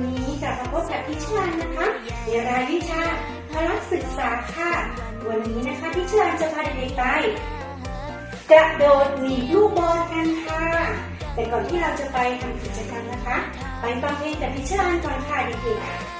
วันนี้กลับมาพบกับพี่ชลันนะคะในรายวิชาพละศึกษาค่ะ วันนี้นะคะพี่ชลันจะพาเด็กๆไปกระโดดหนีบลูกบอลกันค่ะ แต่ก่อนที่เราจะไปทำกิจกรรมนะคะ ไปฟังเพลงกับพี่ชลันก่อนค่ะเด็กๆ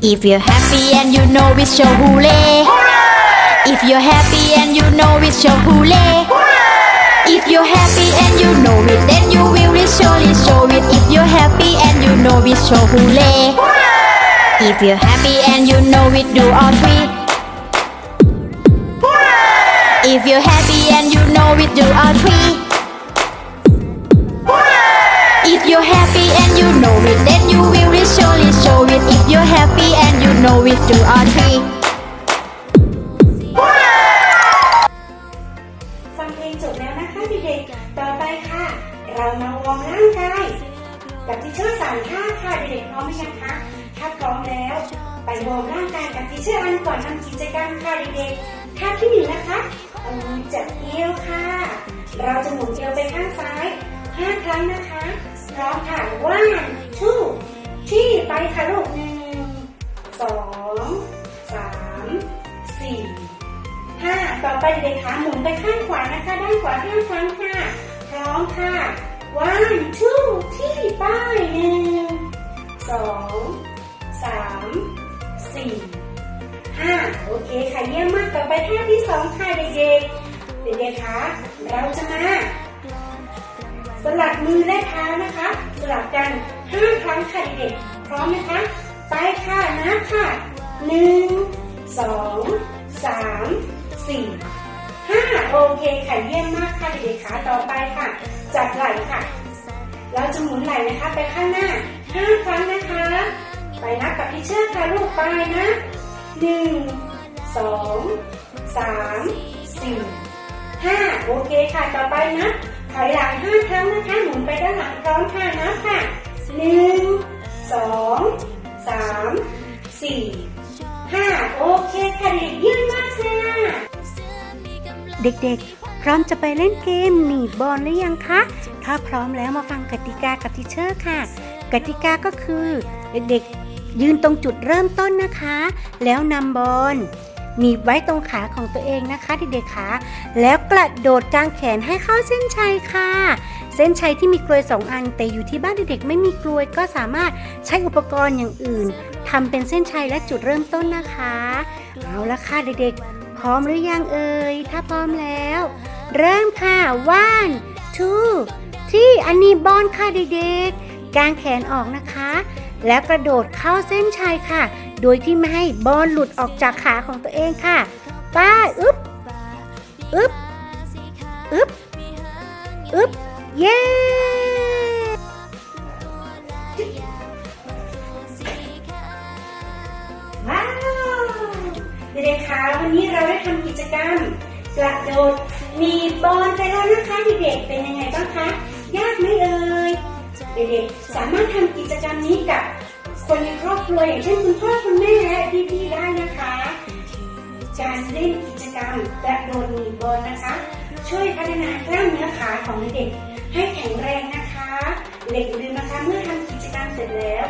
If you're happy and you know it, show hooray! If you're happy and you know it, show hooray! If you're happy and you know it, then you will surely show it. If you're happy and you know it, show hooray! If you're happy and you know it, do all three. If you're happy and you know it, do all three. Know it, then you will surely show it. If you're happy and you know it, do all three. ฟังเพลงจบแล้วนะคะเด็กๆต่อไปค่ะ เรามาวอร์มร่างกายกับทิเชอร์สามท่าค่ะเด็กๆพร้อมไหมยังคะถ้าพร้อมแล้ว ไปวอร์มร่างกายกับทิเชอร์อันก่อนทำกิจกรรมค่ะเด็กๆท่าที่หนึ่งนะคะเอามือจับเอวค่ะ เราจะหมุนเอวไปข้างซ้ายห้าครั้งนะคะ พร้อมค่ะ one two ที่ไปค่ะลูกหนึ่งสองสามสี่ห้าต่อไปเด็กๆขาหมุนไปข้างขวานะคะ ด้านขวาห้าครั้งค่ะ พร้อมค่ะ one two ที่ไปหนึ่งสองสามสี่ห้าโอเคค่ะเยี่ยมมากต่อไปท่าที่สองค่ะเด็กๆเด็กๆคะเราจะมา มือและเท้านะคะ สลับกันห้าครั้งค่ะเด็กๆพร้อมนะคะไปค่ะนะค่ะหนึ่งสองสามสี่ห้าโอเคค่ะเยี่ยมมากค่ะเด็กๆขาต่อไปค่ะ จับไหล่ค่ะ เราจะหมุนไหล่นะคะ ไปข้างหน้าห้าครั้งนะคะ ไปนับกับพี่เชื่อค่ะลูกไปนะหนึ่งสองสามสี่ ห้าโอเคค่ะ ต่อไปนะ ถอยหลังห้าครั้งนะคะ หมุนไปด้านหลังพร้อมค่ะนะค่ะหนึ่งสองสามสี่ห้าโอเคค่ะเด็กเยี่ยมมากค่ะเด็กๆ พร้อมจะไปเล่นเกมหนีบบอลหรือยังคะ ถ้าพร้อมแล้วมาฟังกติกากับทิเชอร์ค่ะ กติกาก็คือเด็กๆยืนตรงจุดเริ่มต้นนะคะ แล้วนำบอล หนีบไว้ตรงขาของตัวเองนะคะเด็กๆขาแล้วกระโดดกางแขนให้เข้าเส้นชัยค่ะ เส้นชัยที่มีกลวยสองอัน แต่อยู่ที่บ้านเด็กๆไม่มีกลวยก็สามารถใช้อุปกรณ์อย่างอื่นทำเป็นเส้นชัยและจุดเริ่มต้นนะคะ เอาละค่ะเด็กๆ พร้อมหรือยังเอ่ยถ้าพร้อมแล้ว เริ่มค่ะ one two ที่อันนี้บอลค่ะเด็กๆกางแขนออกนะคะ แล้วกระโดดเข้าเส้นชัยค่ะ โดยที่ไม่ให้บอลหลุดออกจากขาของตัวเองค่ะป้ายอึ๊บอึ๊บอึ๊บอึ๊บเย้ว้าวเด็กๆคะวันนี้เราได้ทำกิจกรรมกระโดดหนีบบอลไปแล้วนะคะเด็กๆเป็นยังไงบ้างคะยากไหมเอ่ยเด็กๆสามารถทำกิจกรรมนี้กับ คนในครอบครัวอย่างเช่นคุณพ่อคุณแม่และพี่ๆได้นะคะ การเล่นกิจกรรมกระโดดหนีบบอลนะคะ ช่วยพัฒนากล้ามเนื้อขาของเด็กให้แข็งแรงนะคะเด็กลืมนะคะเมื่อทำกิจกรรมเสร็จแล้ว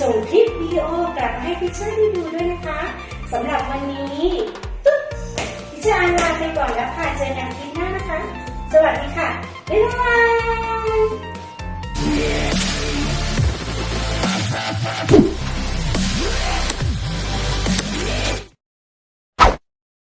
ส่งคลิปวิดีโอกลับมาให้พี่เชอร์ได้ดูด้วยนะคะสำหรับวันนี้ตุ๊บพี่เชอร์อาลาไปก่อนแล้วค่ะเจอกันคลิปหน้านะคะ สวัสดีค่ะบ๊ายบาย